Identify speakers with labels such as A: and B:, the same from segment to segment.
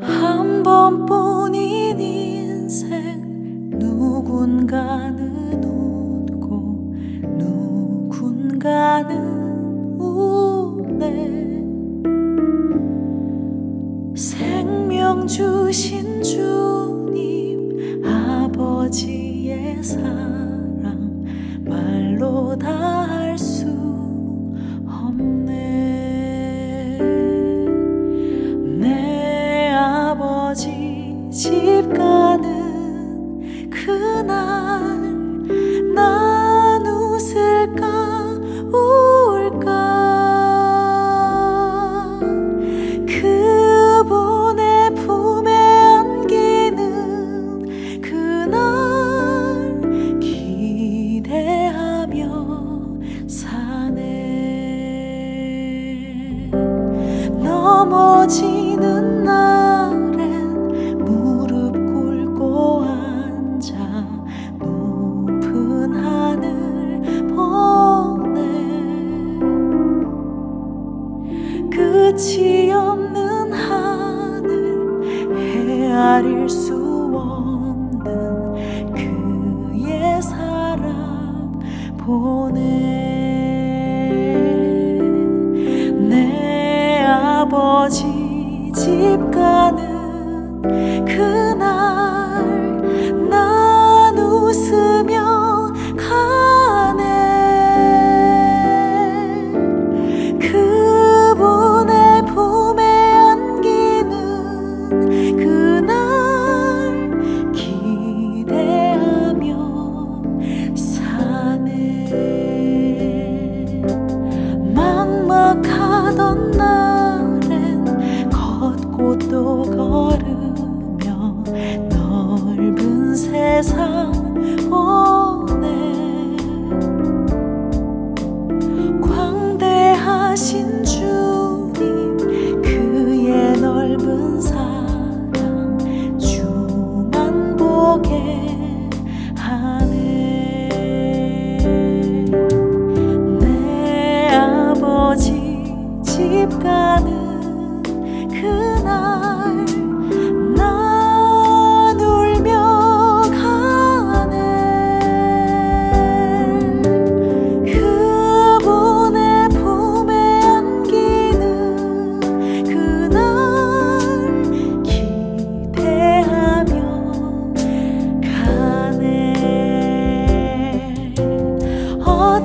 A: 한 번뿐인 인생 누군가는 웃고 누군가는 우네. 주신 주님 아버지의 사랑 말로 지는 날엔 무릎 꿇고 앉아 높은 하늘 보내 끝이 없는 하늘 헤아릴 수 없는 그의 사랑 보내. deep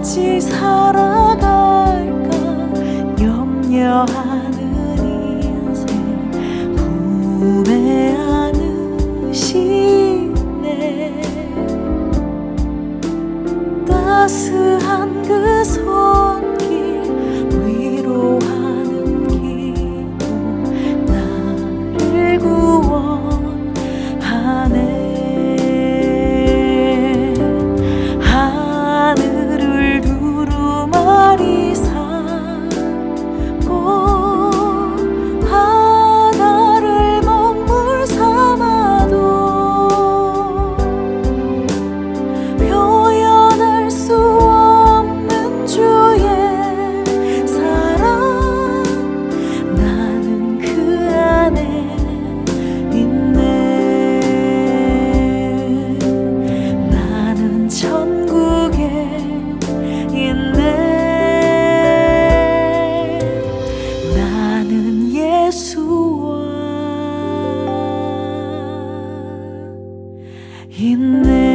A: 같이 살아갈까? 염려하 in the.